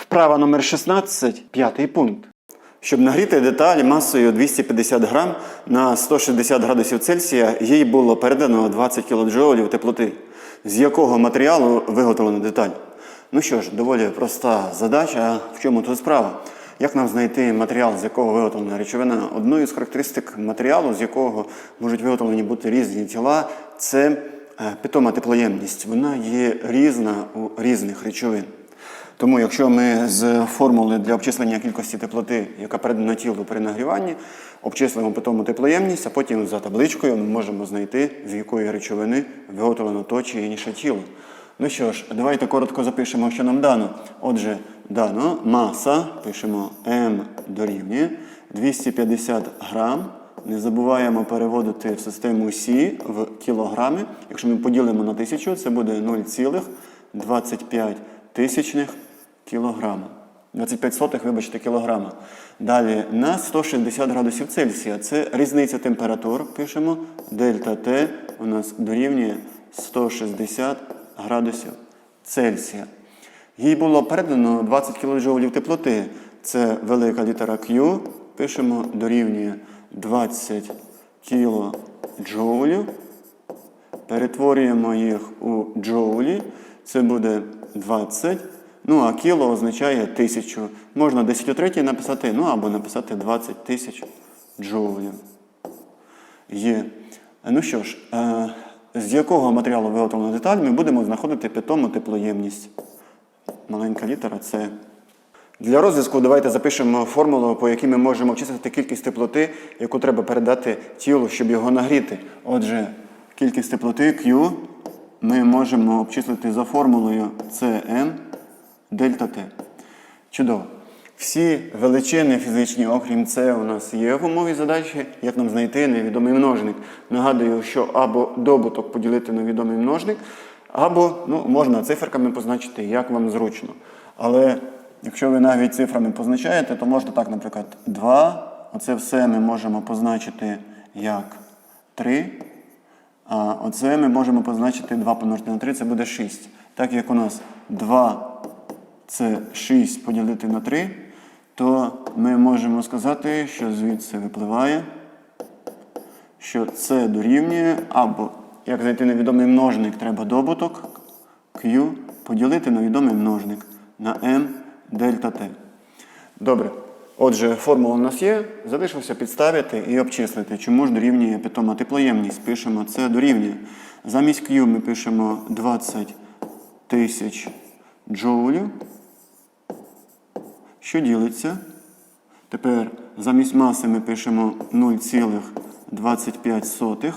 Вправа номер 16, п'ятий пункт. Щоб нагріти деталь масою 250 грам на 160 градусів Цельсія, їй було передано 20 кДж теплоти. З якого матеріалу виготовлена деталь? Ну що ж, доволі проста задача. В чому тут справа? Як нам знайти матеріал, з якого виготовлена речовина? Одною з характеристик матеріалу, з якого можуть виготовлені бути різні тіла, це е, питома теплоємність. Вона є різна у різних речовин. Тому, якщо ми з формули для обчислення кількості теплоти, яка передана тілу при нагріванні, обчислимо питому теплоємність, а потім за табличкою ми можемо знайти, з якої речовини виготовлено то чи інше тіло. Ну що ж, давайте коротко запишемо, що нам дано. Отже, дано маса, пишемо М дорівнює 250 грам. Не забуваємо переводити в систему Сі в кілограми. Якщо ми поділимо на тисячу, це буде 0,25 тисячних кілограма. 25 сотих, вибачте, кілограма. Далі на 160 градусів Цельсія. Це різниця температур. Пишемо дельта Т у нас дорівнює 160 градусів Цельсія. Їй було передано 20 кДж теплоти. Це велика літера Q. Пишемо дорівнює 20 кДж. Перетворюємо їх у джоулі. Це буде 20. Ну, а кіло означає тисячу. Можна 10 у третій написати, ну або написати 20 тисяч джоулів. Є. Ну що ж, е, з якого матеріалу виготовлена деталь, ми будемо знаходити питому теплоємність. Маленька літера С. Для розв'язку давайте запишемо формулу, по якій ми можемо обчислити кількість теплоти, яку треба передати тілу, щоб його нагріти. Отже, кількість теплоти Q ми можемо обчислити за формулою Cn дельта T. Чудово. Всі величини фізичні, окрім С, у нас є в умові задачі, як нам знайти невідомий множник. Нагадую, що або добуток поділити на відомий множник, або ну, можна циферками позначити, як вам зручно. Але якщо ви навіть цифрами позначаєте, то можна так, наприклад, 2. Оце все ми можемо позначити як 3. А оце ми можемо позначити 2 помножити на 3, це буде 6. Так як у нас 2 це 6 поділити на 3, то ми можемо сказати, що звідси випливає, що це дорівнює, або як знайти невідомий множник, треба добуток Q поділити на відомий множник на m дельта T. Добре. Отже, формула у нас є. Залишилося підставити і обчислити, чому ж дорівнює питома теплоємність. Пишемо це дорівнює. Замість Q ми пишемо 20 тисяч джоулів, що ділиться. Тепер замість маси ми пишемо 0,25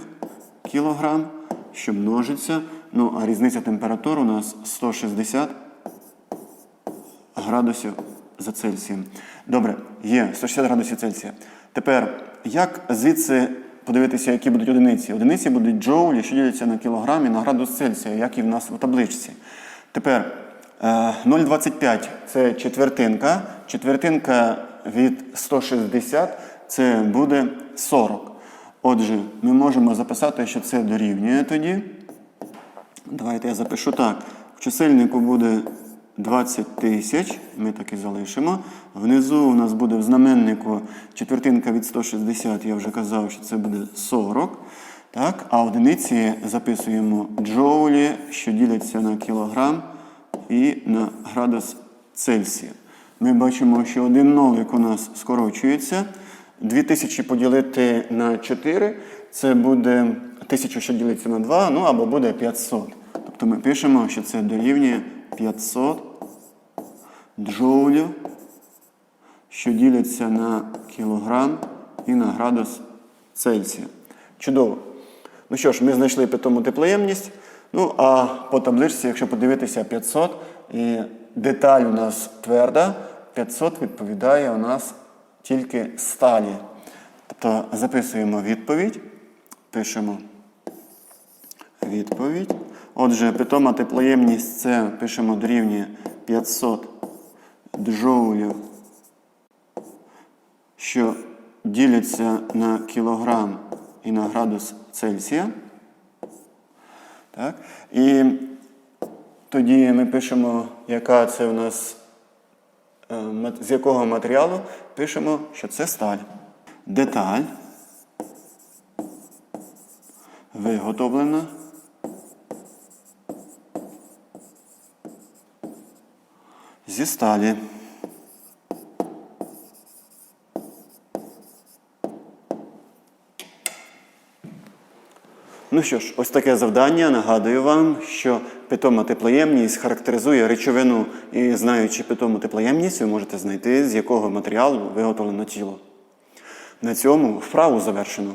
кг, що множиться. Ну, а різниця температур у нас 160 градусів за Цельсієм. Добре, є 160 градусів Цельсія. Тепер, як звідси подивитися, які будуть одиниці? Одиниці будуть джоулі, що діляться на кілограм і на градус Цельсія, як і в нас у табличці. Тепер 0,25 це четвертинка. Четвертинка від 160 це буде 40. Отже, ми можемо записати, що це дорівнює тоді. Давайте я запишу так. В чисельнику буде 20 тисяч, ми так і залишимо. Внизу у нас буде в знаменнику четвертинка від 160, я вже казав, що це буде 40. Так? А одиниці записуємо джоулі, що діляться на кілограм і на градус Цельсія. Ми бачимо, що один нолик у нас скорочується. 2000 поділити на 4, це буде 1000, що ділиться на 2, ну або буде 500. Тобто ми пишемо, що це дорівнює 500 джоулів, що діляться на кілограм і на градус Цельсія. Чудово. Ну що ж, ми знайшли питому теплоємність. Ну, а по табличці, якщо подивитися 500, і деталь у нас тверда, 500 відповідає у нас тільки сталі. Тобто записуємо відповідь, пишемо відповідь. Отже, питома теплоємність це пишемо дорівнює 500 джоулів, що діляться на кілограм і на градус Цельсія. Так? І тоді ми пишемо, яка це у нас е, з якого матеріалу пишемо, що це сталь. Деталь виготовлена зі сталі. Ну що ж, ось таке завдання. Нагадую вам, що питома теплоємність характеризує речовину, і знаючи питому теплоємність, ви можете знайти, з якого матеріалу виготовлено тіло. На цьому вправу завершено.